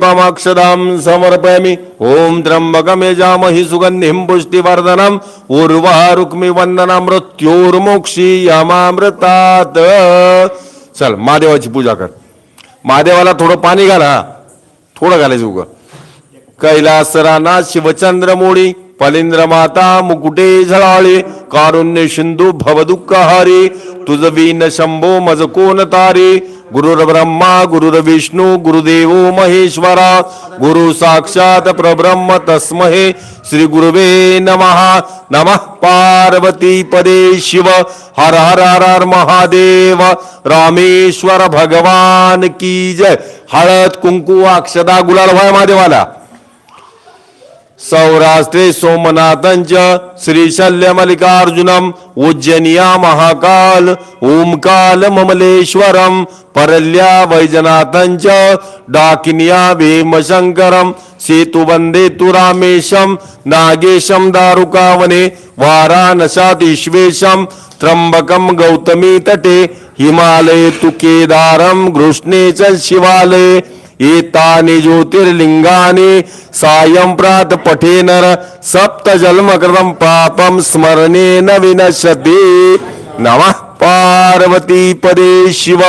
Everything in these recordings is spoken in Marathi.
पमक्षदां समर्पयामि। ॐ त्र्यम्बकमेजामहि सुगन्धिं रुक्मी उर्वारुक्मि मृत्योर्मोक्षी यमामृतात। चल महादेवाची पूजा कर। महादेवाला थोडं पाणी घाल हा. थोडं घालायचं उग. कैलास राना शिवचंद्र मोडी फलिंद्र माता मुकुटे झळाळे कारुण्य सिंधू भवदुःखहारी तुझ वीन शंभो मज कोण तारी गुरुर ब्रह्मा गुरुर विष्णू गुरुदेव महेश्वरा गुरु साक्षात परब्रह्म तस्महे श्री गुरुवे नमः. नमः पार्वती पदे शिव. हर हर हर हर महादेव. रामेश्वर भगवान की जय. हळद कुंकू अक्षदा गुलाल व्हाय महादेवाला? सौराष्ट्रे सोमनाथंच श्रीशल्य मल्लिकार्जुनम उज्जनिया महाकाल ओमकाल ममलेश्वरम परल्या वैजनाथंच डाकिनिया भीमशंकरम सेतुबंदे तु रामेशम नागेशम दारुकावने वाराणसात ईश्वेशम त्र्यंबकम गौतमी तटे हिमालये तु केदारम घृष्णे च शिवालय एतानि ज्योतिर्लिङ्गानि सायं प्रात पठेनर सप्त पापं स्मरणेन विनश्यति। नमः पार्वती पदे शिव।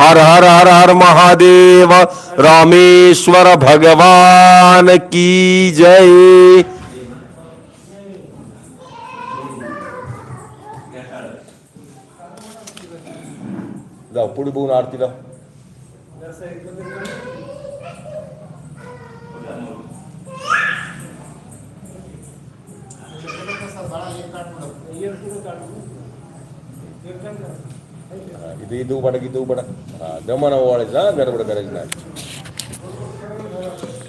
हर हर हर हर महादेव। रामेश्वर भगवान की जय। जाऊ पुढे बघून आरतीला. उभा टाक हा दमन ओवाळायचं हा गडबड करायची नाही.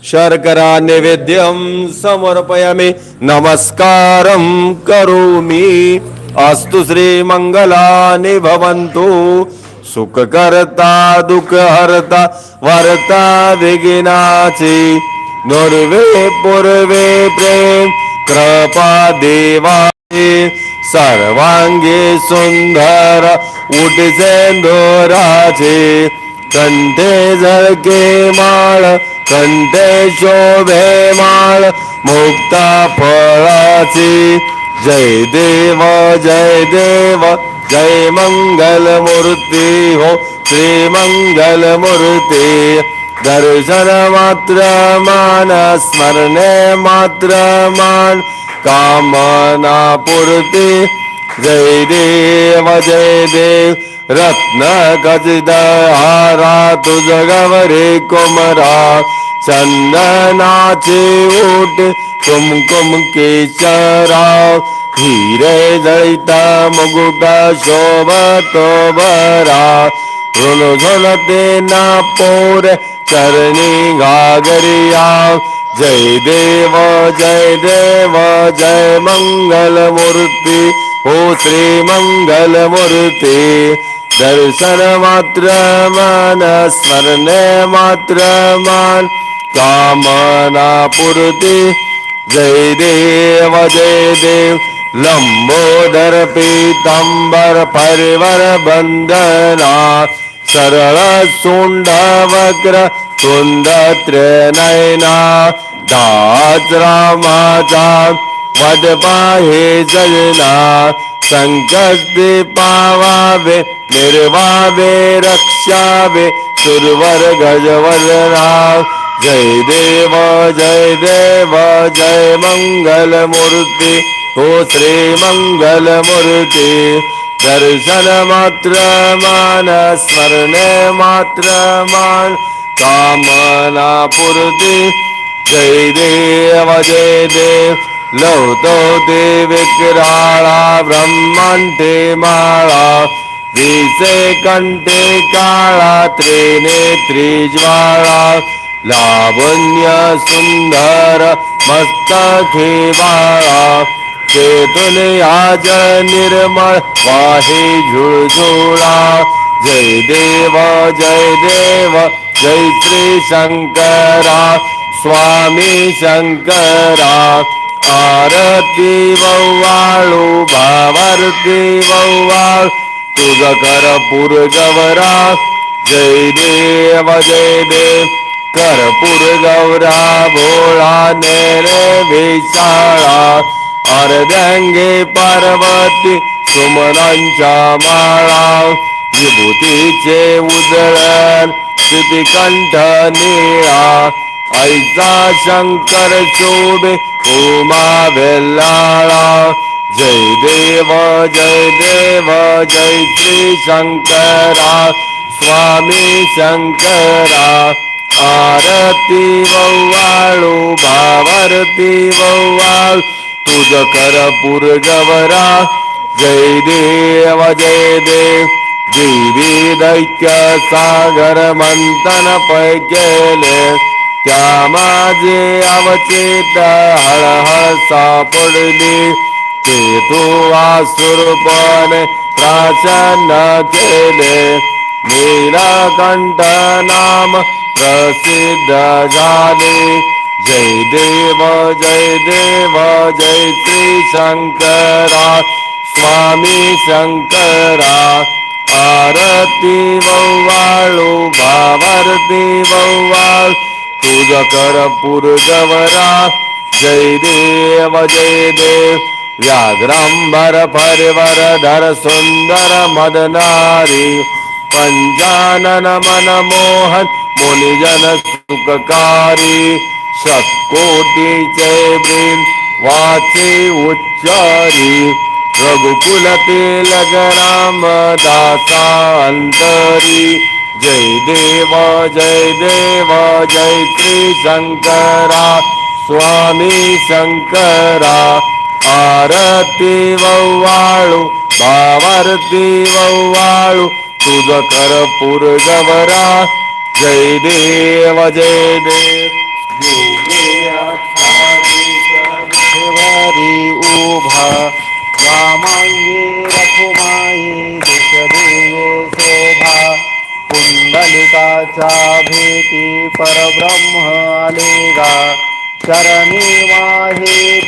शर्करा नैवेद्यम समर्पयामि नमस्कारं करोमि। अस्तु श्रीमङ्गलानि भवन्तु। सुखकर्ता दुःखहर्ता वर्ता विघ्नाचे। नोर्वे पूर्वे प्रेम कृपा देवाचे सर्वांगे सुंदर उठसे दोराचे कंठे झळके माळ कंठे शोभे माळ मुक्ता फळाची. जय देव जय देव जय मंगल मूर्ती हो श्री मंगल मूर्ती दर्शन मात्र मन स्मरण जय देव जय देव। रत्न कज दहाराज गुमरा चन्न ना ऊट कुमकुम के केचरा हीरे दैता झुन सोवतोबरा रुते नापोर चरणी घागरिया। जय देव जय देव जय मंगल मूर्ती हो श्री मंगल मूर्ती दर्शन मात्र मन स्मरण मात्र मन। कामना पूर्ती जय देव जय देव। लंबोदर पीतांबर परिवर बंदना। सरळ सोंड वक्र कुंद त्रिनयना दास रामाचा वद पाहे जजना संकष्टी पावावे निर्वावे रक्षावे सुरवर गजवदना जय देव जय देव जय मंगल मूर्ती हो श्री मंगल मूर्ती दर्शनमात्रमानस्मरणे दर्शनमात्रमान स्वर्णे मात्र मान कामनापुरु जैदे वदे लोतो देविक्रारा ब्रह्मान्ते माला विषे कण्ठे काला त्रिनेत्री ज्वाला लावुण्य सुन्दर मस्त चेतन आज निर्मळ वाहे झुळझुळा. जय देव जय देव जय श्री शंकरा. स्वामी शंकरा आरती वव्वाळू भावारती वव्वाळ. तुझ कर पुरगवरा जय देव जय देव कर्पूर गौरा भोळा नेरे विशाळा अर्ध्यांगे पार्वती सुमनांच्या माळा विभूतीचे उजळण श्रुतिकंठ निळा ऐचा शंकर शोभे उमा बेल्लाळा जय देव जय देव जय श्री शंकरा स्वामी शंकरा. आरती वव्वाळू भावारती वव्वाळ तुझ गवरा जय देव जय देव. देवी दैत्य सागर मंथन पै केले त्या माझे अवचेत हळहळ सापडली. ते तू आसुरपणे प्राचन केले. नीलकंठ नाम प्रसिद्ध झाले. जय देव जय देव जय श्री शंकरा स्वामी शंकरा आरती वव्वाळू भावारती वव्वाळ तुझ करपूर गवरा जय देव जय देव व्याघ्रंभर परिवर धर सुंदर मदनारी मन मनमोहन मुनिजन सुखकारी शतकोटीचे ब्रीन वाचे उच्चारी. रघुकुलतील अंतरी जय देव जय देव जय श्री शंकरा स्वामी शंकरा आरती वव्वाळू भावारती वव्वाळू. तुझ करपूर गवरा जय देव जय देव. देवारी उभा वामांगी रखुमाई दिशदेवे शोभा। पुंडलिकाच्या भेटी परब्रह्म आलेगा। चरणी माहे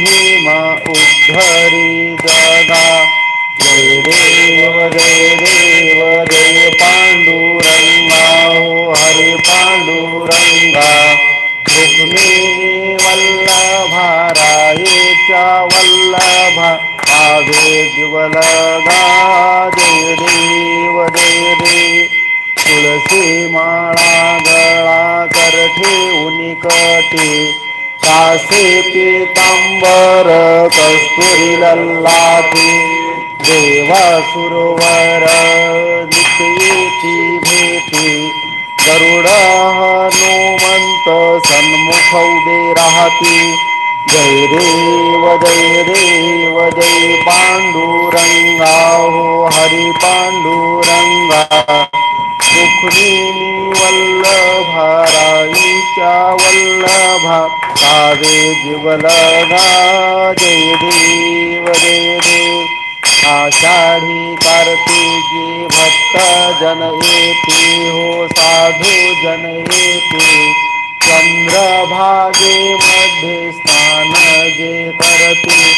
आवे जय देव जय दे तुळशी माळा गळा कर ठेवून कटी कासे पितांबर कस्तुरी लल्लाटी देवा सुरवर नित्येची भेटी गरुड हनुमंत सन्मुख उभे राहती। जय देव जय देव जय पांडुरंगा, हो हरि पांडुरंगा। रुक्मिणी वल्लभा राईच्या वल्लभा कावे जीवलगा जय देव जय देव आषाढी, कार्तिकी, भक्त जन येते हो साधु जन येते चंद्रभागे मध्ये स्नान जे करते.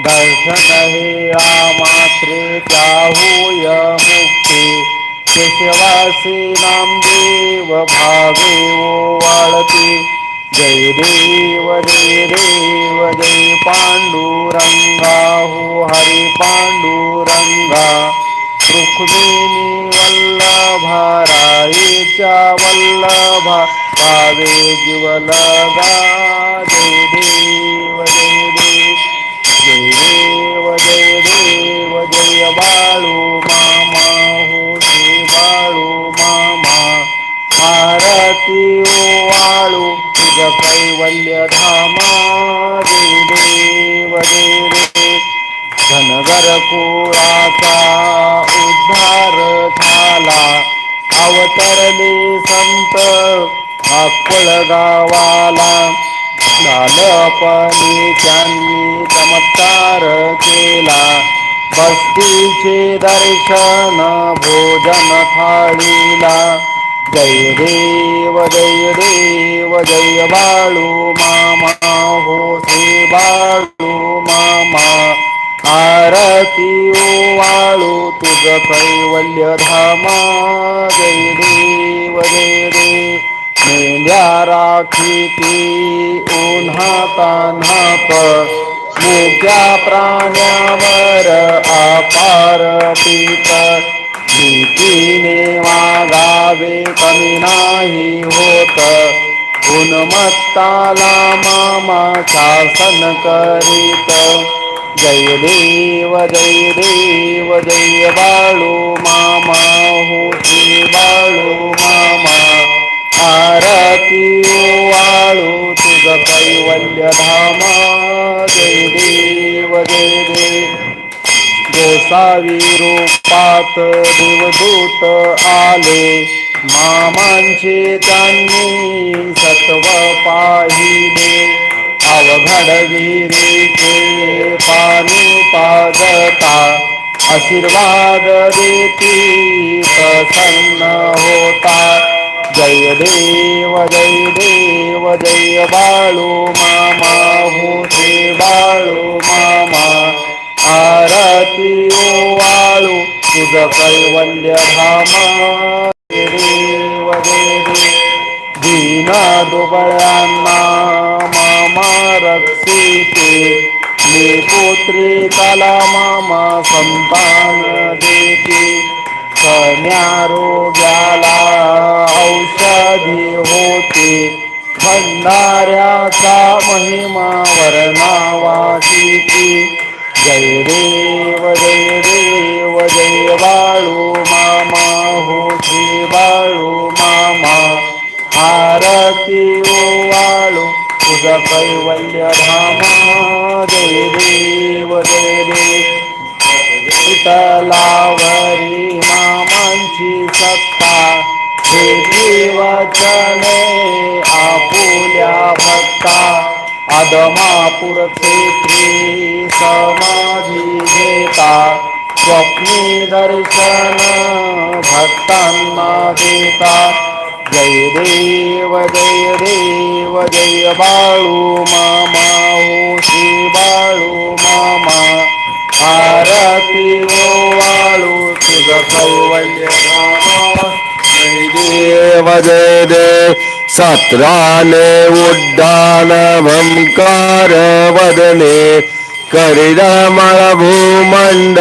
दर्शन हे मात्रे त्याहूय मुक्ते. केशवासी नामदेव भागे वाळते जय देव जय देव जय पांडुरंगा. हो हरी पांडुरंगा. रुक्मिणी वल्लभारा. राईच्या वल्लभा पावे जीवलगा जय देव जय देव जय देव जय देव जय बाळू मामा हो जय बाळू मामा. आरती ओ वाळू तुझ कैवल्य धामा जय देव जय देव. धनगर कुळाचा उद्धार अवतरले संत. अक्कळ गावाला लालपणी त्यांनी चमत्कार केला. बस्तीचे दर्शन भोजन थाळीला. जय देव जय देव जय बाळू मामा. हो से बाळू मामा. आरती ओ वाळू तुझ कैवल्य धामा. जय देव जय देव. मेंढ्या राखीती उन्हातान्हात मुक्या प्राण्यावर अपार पीत. भीतीने वागावे कमी नाही होत. गुणमत्ताला मामा शासन करीत. जय देव जय देव जय बाळू मामा होती बाळू मामा. आरती हो, वाळू तुझ कैवल्य धामा. जय देव जय देव. गोसावी रूपात देवदूत आले. मामांचे त्यांनी सत्व पाहिले. अवघड पाणी आशीर्वाद देती प्रसन्न होता. जय देव जय देव जय बाळू मामा होते बाळू मामा. आरती हो वाळू तुझ कैवल्य धामा. देव देव. दीना दुबळ्यांना मामा रक्षित. संताला मामा संतान देते. कन्यारोग्याला औषधी होते. भंडाऱ्याचा महिमा वर्णावाची जय देव जय देव जय बाळू मामा होते बाळू मामा. आरती तुझा कैवल्य धामा जय देव जय मामांची सत्ता हे देवचने आपुल्या भक्ता आदमापूर क्षेत्री समाधी घेता स्वप्नी दर्शन भक्तांना देता. जय देव जय देव जय बाळू मामा हो श्री बाळू मामा. आरती वाळू तुझ कैवल्य जय देव जय देव सत्राने उड्डाण भंकार वदने करिरमळ भूमंड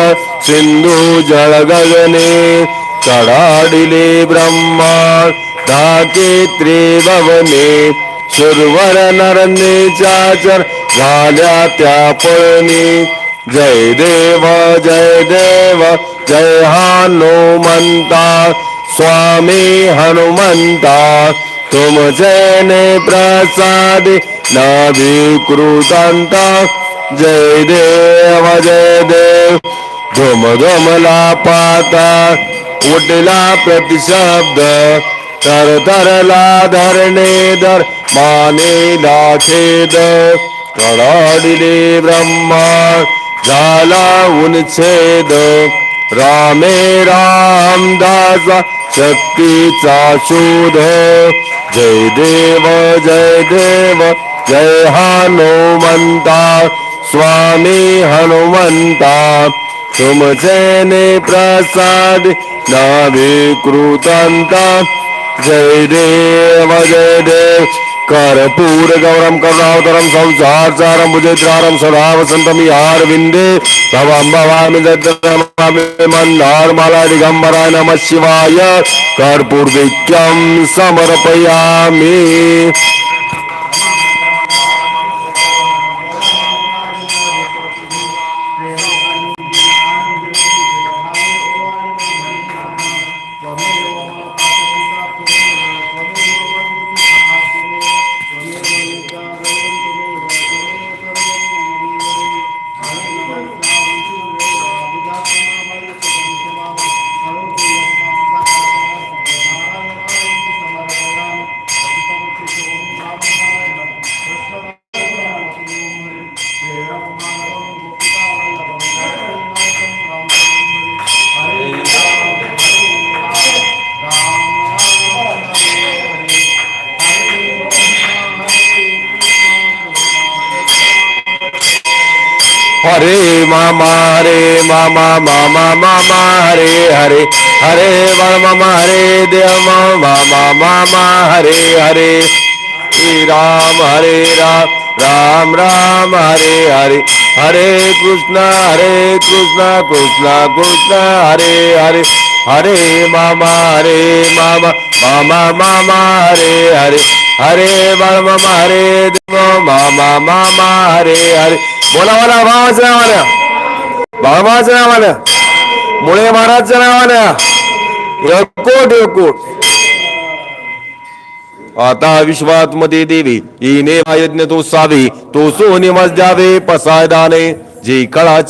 सिंधू जळगगने चढाडिले ब्रह्मा. धाके त्रिभवने सुरवर नरने चाचर झाल्या त्या पळणी जय देव जय देव जय हनुमंता स्वामी हनुमंता तुमचे ने प्रसाद नाभिकृतांता. जय देव जय देव धुम धुमला पाता उठला प्रतिशब्द तर धरला धरणे धर माने लाखेद कळाडिले ब्रह्मा झाला उन्छेद. रामे रामदासा शक्तीचा शोध. जय देव जय देव जय हनुमंता स्वामी हनुमंता. तुमचे ने प्रसाद नाभिकृतांता जय देव जय देव कर्पूर गौरम करुणावतरम संसारसारम भुजत्रारम सदा वसंतम यार विंदे भवम भवामि दत्तमामि मन्दार माला दिगंबराय नमः शिवाय कर्पूर विक्यम समर्पयामि हरे मामा हरे मामा मामा मामा हरे हरे हरे राम हरे देव राम राम हरे हरे श्री राम हरे राम राम राम हरे हरे कृष्णा हरे कृष्णा कृष्णा कृष्णा हरे हरे हरे मामा हरे मामा मामा मामा हरे हरे हरे मामा हरे देव मामा मामा हरे हरे. बोला बोला भावाच्या नावानं भावाच्या नावानं मुळे महाराजच्या नावानं यकोट यकोट आता विश्वात मध्ये देवी इने यज्ञ तो सावे तो सोने मज द्यावे पसायदाने जे कळाचे